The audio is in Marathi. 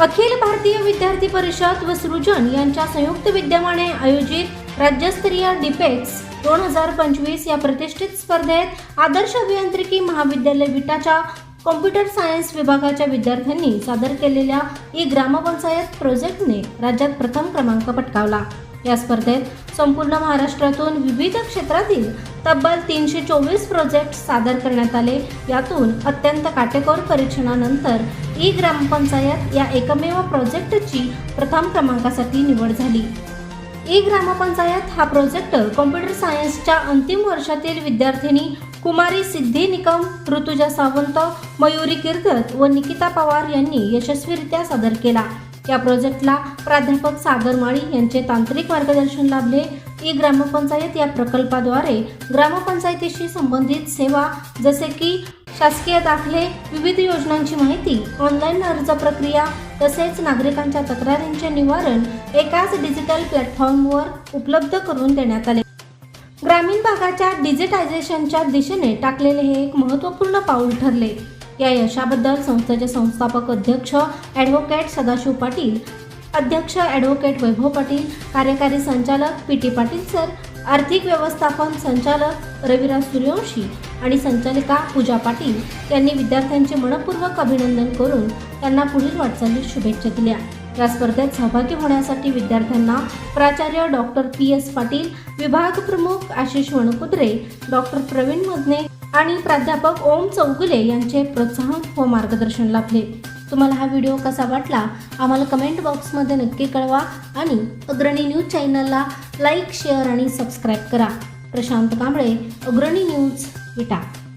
अखिल भारतीय विद्यार्थी परिषद व सृजन यांच्या संयुक्त विद्यमाने आयोजित राज्यस्तरीय डिपेक्स दोन हजार पंचवीस या प्रतिष्ठित स्पर्धेत आदर्श अभियांत्रिकी महाविद्यालय विटाच्या कॉम्प्युटर सायन्स विभागाच्या विद्यार्थ्यांनी सादर केलेल्या ई ग्रामपंचायत प्रोजेक्टने राज्यात प्रथम क्रमांक पटकावला. या स्पर्धेत संपूर्ण महाराष्ट्रातून विविध क्षेत्रातील तब्बल तीनशे चोवीस प्रोजेक्ट सादर करण्यात आले. यातून अत्यंत काटेकोर परीक्षणानंतर ई ग्रामपंचायत या एकमेव प्रोजेक्टची प्रथम क्रमांकासाठी निवड झाली. ई ग्रामपंचायत हा प्रोजेक्ट कॉम्प्युटर सायन्सच्या अंतिम वर्षातील विद्यार्थिनी कुमारी सिद्धी निकम ऋतुजा सावंत मयुरी किर्दत व निकिता पवार यांनी यशस्वीरित्या सादर केला. या प्रोजेक्टला प्राध्यापक सागर माळी यांचे तांत्रिक मार्गदर्शन लाभले. ई ग्रामपंचायत या प्रकल्पाद्वारे ग्रामपंचायतीशी संबंधित सेवा जसे की शासकीय दाखले विविध योजनांची माहिती ऑनलाईन अर्ज प्रक्रिया तसेच नागरिकांच्या तक्रारींचे निवारण एकाच डिजिटल प्लॅटफॉर्मवर उपलब्ध करून देण्यात आले. ग्रामीण भागाच्या डिजिटायझेशनच्या दिशेने टाकलेले हे एक महत्त्वपूर्ण पाऊल ठरले. या यशाबद्दल संस्थेचे संस्थापक अध्यक्ष ॲडव्होकेट सदाशिव पाटील अध्यक्ष ॲडव्होकेट वैभव पाटील कार्यकारी संचालक पी टी पाटील सर आर्थिक व्यवस्थापन संचालक रविराज सूर्यवंशी आणि संचालिका पूजा पाटील यांनी विद्यार्थ्यांचे मनपूर्वक अभिनंदन करून त्यांना पुढील वाटचालीस शुभेच्छा दिल्या. या स्पर्धेत सहभागी होण्यासाठी विद्यार्थ्यांना प्राचार्य डॉक्टर पी एस पाटील विभाग प्रमुख आशिष वणकुद्रे डॉक्टर प्रवीण मदने आणि प्राध्यापक ओम चौगुले यांचे प्रोत्साहन व मार्गदर्शन लाभले. तुम्हाला हा व्हिडिओ कसा वाटला? आम्हाला कमेंट बॉक्समध्ये नक्की कळवा आणि अग्रणी न्यूज चॅनलला लाईक शेअर आणि सबस्क्राईब करा. प्रशांत कांबळे अग्रणी न्यूज. विटा.